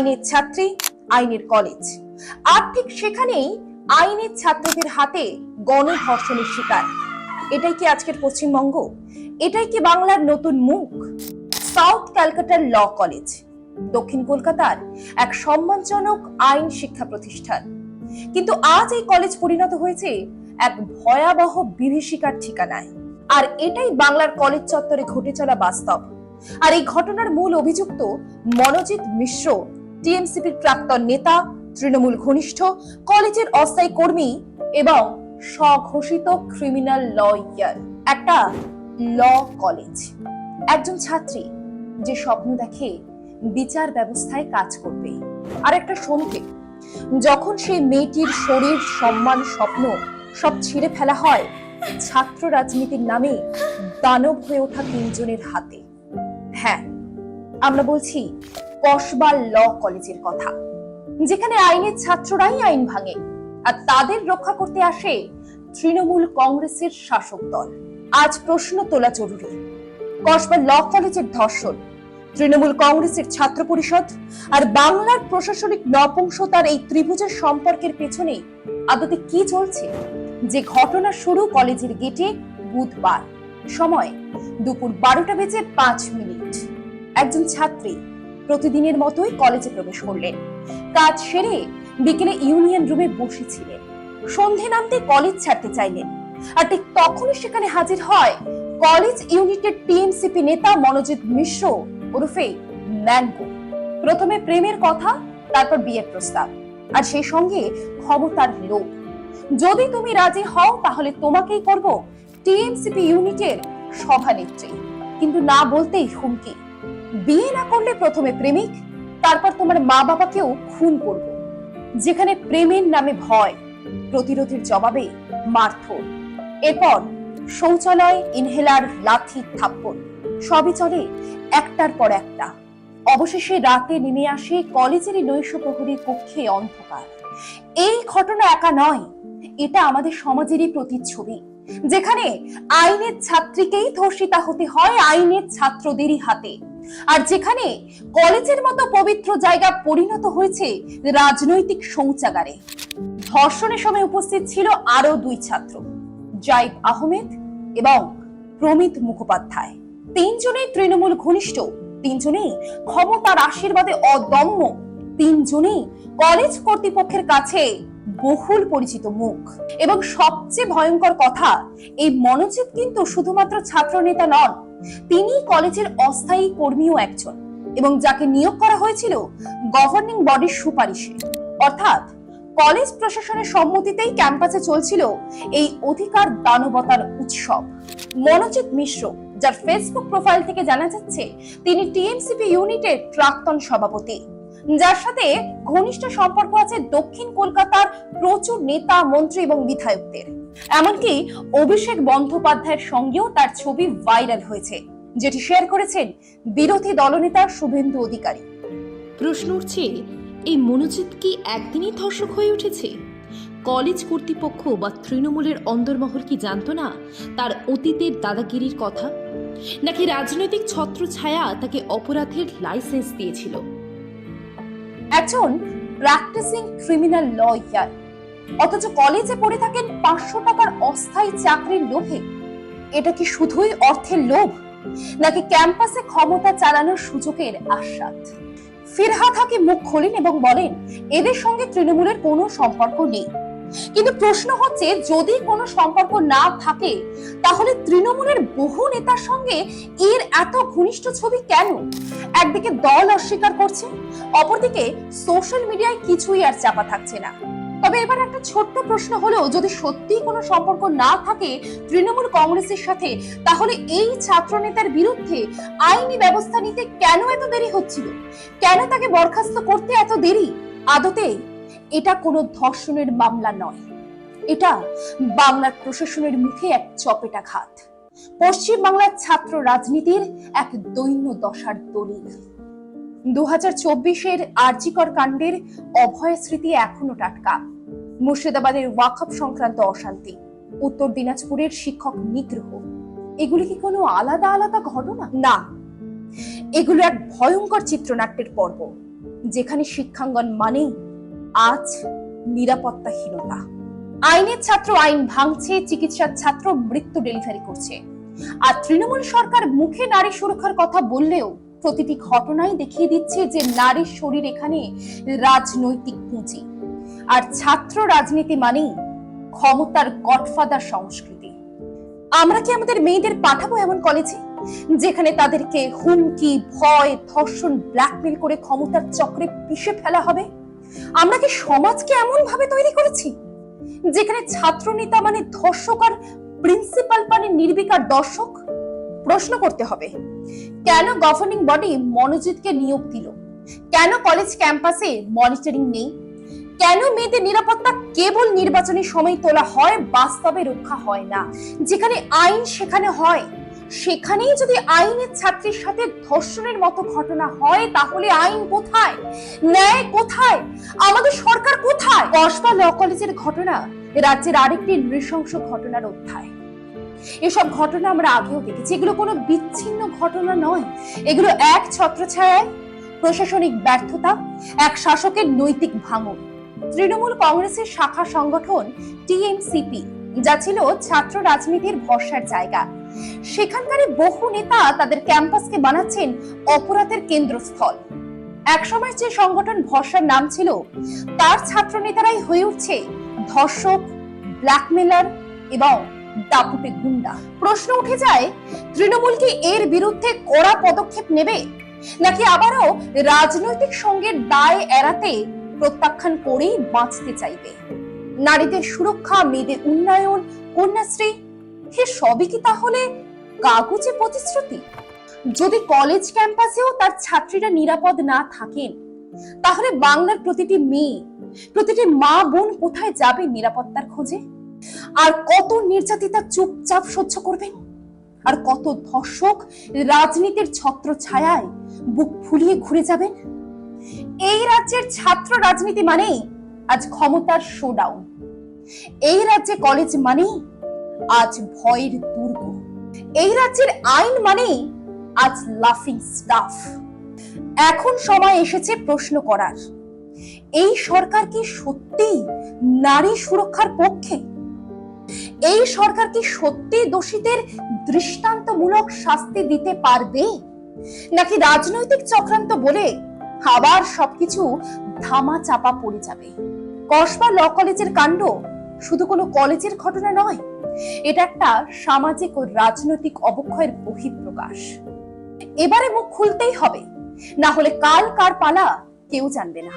আইনের ছাত্রী, আইনের কলেজ। আর ঠিক সেখানেই আইনের ছাত্রদের হাতে গণধর্ষণের শিকার। এটাই কি আজকের পশ্চিমবঙ্গ? এটাই কি বাংলার নতুন মুখ? সাউথ ক্যালকাটার ল কলেজ, দক্ষিণ কলকাতার এক সম্মানজনক আইন শিক্ষা প্রতিষ্ঠান। কিন্তু আজ এই কলেজ পরিণত হয়েছে এক ভয়াবহ বিভীষিকার ঠিকানায়। আর এটাই বাংলার কলেজ চত্বরে ঘটে চলা বাস্তব। আর এই ঘটনার মূল অভিযুক্ত মনোজিৎ মিশ্র টিএমসিপির প্রাক্তন নেতা, তৃণমূল ঘনিষ্ঠ, কলেজের অস্থায়ী কর্মী এবং স্বঘোষিত ক্রিমিনাল লয়ার একটা ল কলেজ একজন ছাত্রী যে স্বপ্ন দেখে বিচার ব্যবস্থায় কাজ করবে। আর একটা সন্ধে যখন সেই মেয়েটির শরীর, সম্মান, স্বপ্ন সব ছিঁড়ে ফেলা হয়, ছাত্র রাজনীতির নামে দানব হয়ে ওঠা তিনজনের হাতে। হ্যাঁ আমরা বলছি কসবা ল কলেজের কথা। যেখানে আইনের ছাত্ররাই আইন ভাঙে আর তাদের রক্ষা করতে আসে তৃণমূল কংগ্রেসের শাসক দল। আজ প্রশ্ন তোলা জরুরি। কসবা ল কলেজের ধর্ষণ, তৃণমূল কংগ্রেসের ছাত্র পরিষদ আর বাংলার প্রশাসনিক নপুংসতার এই ত্রিভুজের সম্পর্কের পেছনে আদতে কি চলছে? যে ঘটনা শুরু কলেজের গেটে বুধবার। সময় দুপুর বারোটা বেজে পাঁচ মিনিট। একজন ছাত্রী প্রতিদিনের মতোই কলেজে প্রবেশ করলেন। কাজ সেরে বিকেলে ইউনিয়ন রুমে বসেছিলেন। সন্ধে নামতে কলেজ ছাড়তে চাইলেন। আর ঠিক তখনই সেখানে হাজির হয় কলেজ ইউনিটের টিএমসিপি নেতা মনোজিৎ মিশ্র ওরফে ম্যাঙ্গো প্রথমে প্রেমের কথা, তারপর বিয়ের প্রস্তাব। আর সেই সঙ্গে ক্ষমতার লোভ। যদি তুমি রাজি হও, তাহলে তোমাকেই করব টিএমসিপি ইউনিটের সভানেত্রী। কিন্তু না বলতেই হুমকি। বিয়ে না করলে প্রথমে প্রেমিক, তারপর তোমার মা বাবাকেও খুন করব। যেখানে প্রেমের নামে ভয়, প্রতিরোধের জবাবে মারধর। এরপর শৌচালয়, ইনহেলার, লাথি, থাপ্পড়, সবই চলে একটার পর একটা। অবশেষে রাতে নেমে আসে কলেজেরই নৈশ প্রহরীর কক্ষে অন্ধকার। এই ঘটনা একা নয়, এটা আমাদের সমাজেরই প্রতিচ্ছবি, যেখানে আইনের ছাত্রীকেই ধর্ষিতা হতে হয়, আইনের ছাত্রদেরই হাতে। আর যেখানে কলেজের মতো পবিত্র জায়গা পরিণত হয়েছে রাজনৈতিক শৌচাগারে। ধর্ষণের সময় উপস্থিত ছিল আরও দুই ছাত্র জাইব আহমেদ এবং প্রমিত মুখোপাধ্যায়। তিনজনেই তৃণমূল ঘনিষ্ঠ, তিনজনেই ক্ষমতার আশীর্বাদে অদম্য, তিনজনেই কলেজ কর্তৃপক্ষের কাছে বহুল পরিচিত মুখ। এবং সবচেয়ে ভয়ঙ্কর কথা, এই মনোজিৎ কিন্তু শুধুমাত্র ছাত্র নেতা নন তিনি কলেজের অস্থায়ী কর্মীও একজন এবং যাকে নিয়োগ করা হয়েছিল গভর্নিং বডির সুপারিশে। অর্থাৎ কলেজ প্রশাসনের সম্মতিতেই ক্যাম্পাসে চলছিল এই অধিকার দানবতার উৎসব। মনোজিৎ মিশ্র, যার ফেসবুক প্রোফাইল থেকে জানা যাচ্ছে, তিনি টিএমসিপি ইউনিটের প্রাক্তন সভাপতি। যার সাথে ঘনিষ্ঠ সম্পর্ক আছে দক্ষিণ কলকাতার প্রচুর নেতা, মন্ত্রী এবং বিধায়কদের। এমনকি অভিষেক বন্দ্যোপাধ্যায়ের সঙ্গেও তার ছবি ভাইরাল হয়েছে, যেটি শেয়ার করেছেন বিরোধী দলনেতা শুভেন্দু অধিকারী। প্রশ্ন উঠছে, এই মনোজিৎ কি একদিনই ধর্ষক হয়ে উঠেছে? কলেজ কর্তৃপক্ষ বা তৃণমূলের অন্দরমহল কি জানতো না তার অতীতের দাদাগিরির কথা? নাকি রাজনৈতিক ছত্রছায়া তাকে অপরাধের লাইসেন্স দিয়েছিল? একজন প্র্যাকটিসিং ক্রিমিনাল লয়ার অথচ কলেজে পড়ে থাকেন পাঁচশো টাকার অস্থায়ী চাকরির লোভে। এটা কি শুধুই অর্থের লোভ? নাকি ক্যাম্পাসে ক্ষমতা চালানোর সুযোগের আশ্বাদ ফিরহাদ হাকিম মুখ খোলেন এবং বলেন, এদের সঙ্গে তৃণমূলের কোনো সম্পর্ক নেই। কিন্তু প্রশ্ন হচ্ছে, যদি কোনো সম্পর্ক না থাকে, তাহলে তৃণমূলের বহু নেতার সঙ্গে এর এত ঘনিষ্ঠ ছবি কেন? একদিকে দল অস্বীকার করছে, অপরদিকে সোশ্যাল মিডিয়ায় কিছুই আর চাপা থাকছে না। তবে এবার একটা ছোট্ট প্রশ্ন হলেও, যদি সত্যিই কোনো সম্পর্ক না থাকে তৃণমূল কংগ্রেসের সাথে, তাহলে এই ছাত্র নেতার বিরুদ্ধে আইনি ব্যবস্থা নিতে কেন এত দেরি হচ্ছিল? কেন তাকে বরখাস্ত করতে এত দেরি? আদতে এটা কোনো ধর্ষণের মামলা নয়। এটা বাংলার প্রশাসনের মুখে এক চপেটাঘাত। পশ্চিম বাংলার ছাত্র রাজনীতির এক দৈন্য দশার দলিল। দু হাজার চব্বিশের আর্জিকর কাণ্ডের অভয় স্মৃতি এখনও টাটকা। মুর্শিদাবাদের ওয়াকফ সংক্রান্ত অশান্তি। উত্তর দিনাজপুরের শিক্ষক নিগ্রহ। এগুলি কি কোনো আলাদা আলাদা ঘটনা? না। এগুলো এক ভয়ঙ্কর চিত্রনাট্যের পর্ব, যেখানে শিক্ষাঙ্গন মানেই আজ নিরাপত্তাহীনতা। আইনের ছাত্র আইন ভাঙছে, চিকিৎসার ছাত্র মৃত্যু ডেলিভারি করছে। আর তৃণমূল সরকার মুখে নারী সুরক্ষার কথা বললেও প্রতিটি ঘটনাই দেখিয়ে দিচ্ছে যে নারীর শরীর এখানে রাজনৈতিক পুঁজি। আর ছাত্র রাজনীতি মানেই ক্ষমতার গডফাদার সংস্কৃতি। আমরা কি আমাদের মেয়েদের পাঠাবো এমন কলেজে, যেখানে তাদেরকে হুমকি, ভয়, ধর্ষণ ব্ল্যাকমেল করে ক্ষমতার চক্রে পিষে ফেলা হবে? আমরা কি সমাজকে এমন ভাবে তৈরি করেছি? যেখানে ছাত্র নেতা মানে ধর্ষক আর প্রিন্সিপাল মানে নির্বিকার দর্শক? প্রশ্ন করতে হবে, কেন গভর্নিং বডি মনোজিৎকে নিয়োগ দিল? কেন কলেজ ক্যাম্পাসে মনিটরিং নেই? কেন মেয়েদের নিরাপত্তা কেবল নির্বাচনের সময় তোলা হয় বাস্তবে রক্ষা হয় না? যেখানে আইন সেখানে হয়। সেখানেই যদি আইনের ছাত্রীর সাথে ধর্ষণের মতো ঘটনা হয়, তাহলে আইন কোথায়? ন্যায় কোথায়? আমাদের সরকার কোথায়? কসবা ল কলেজের ঘটনা রাজ্যের আরেকটি নৃশংস ঘটনার অধ্যায়। এসব ঘটনা আমরা আগেও দেখেছি। এগুলো কোনো বিচ্ছিন্ন ঘটনা নয়। এগুলো এক ছত্রছায়ায় প্রশাসনিক ব্যর্থতা, এক শাসকের নৈতিক ভাঙন। তৃণমূল কংগ্রেসের শাখা সংগঠন টিএমসিপি, যা ছিল ছাত্র রাজনীতির ভরসার জায়গা। সেখানকারই বহু নেতা তাদের ক্যাম্পাসকে বানাচ্ছেন অপরাধের কেন্দ্রস্থল। একসময় যে সংগঠন ভরসার নাম ছিল, তার ছাত্র নেতারাই হয়ে উঠছে ধর্ষক, ব্ল্যাকমেলার এবং দাপুটে গুন্ডা। প্রশ্ন উঠে যায়, তৃণমূল কি এর বিরুদ্ধে কড়া পদক্ষেপ নেবে? নাকি আবারও রাজনৈতিক সঙ্গের দায় এড়াতে প্রত্যাখ্যান করেই বাঁচতে চাইবে? নারীদের সুরক্ষা, মেয়েদের উন্নয়ন, কন্যাশ্রী হে সবই কি তাহলে কাগজে প্রতিশ্রুতি? যদি কলেজ ক্যাম্পাসেও তার ছাত্রীরা নিরাপদ না থাকেন, তাহলে বাংলার প্রতিটি মেয়ে, প্রতিটি মা বোন কোথায় যাবে নিরাপত্তার খোঁজে? আর কত নির্যাতিতা চুপচাপ সহ্য করবেন? আর কত ধর্ষক রাজনীতির ছত্র ছায়ায় বুক ফুলিয়ে ঘুরে যাবেন? এই রাজ্যের ছাত্র রাজনীতি মানেই আজ ক্ষমতার শোডাউন এই রাজ্যে কলেজ মানেই আজ ভয়ের দুর্গ। এই রাজ্যের আইন মানেই আজ লাফিং স্টাফ। এখন সময় এসেছে প্রশ্ন করার। এই সরকার কি সত্যি নারী সুরক্ষার পক্ষে? এই সরকার কি সত্যি দোষীদের দৃষ্টান্তমূলক শাস্তি দিতে পারবে? নাকি রাজনৈতিক চক্রান্ত বলে আবার সবকিছু ধামা চাপা পড়ে যাবে? কসবা ল কলেজের কাণ্ড শুধু কোনো কলেজের ঘটনা নয় এটা একটা সামাজিক ও রাজনৈতিক অবক্ষয়ের বহিঃপ্রকাশ। এবারে মুখ খুলতেই হবে। না হলে কাল কার পালা কেউ জানবে না।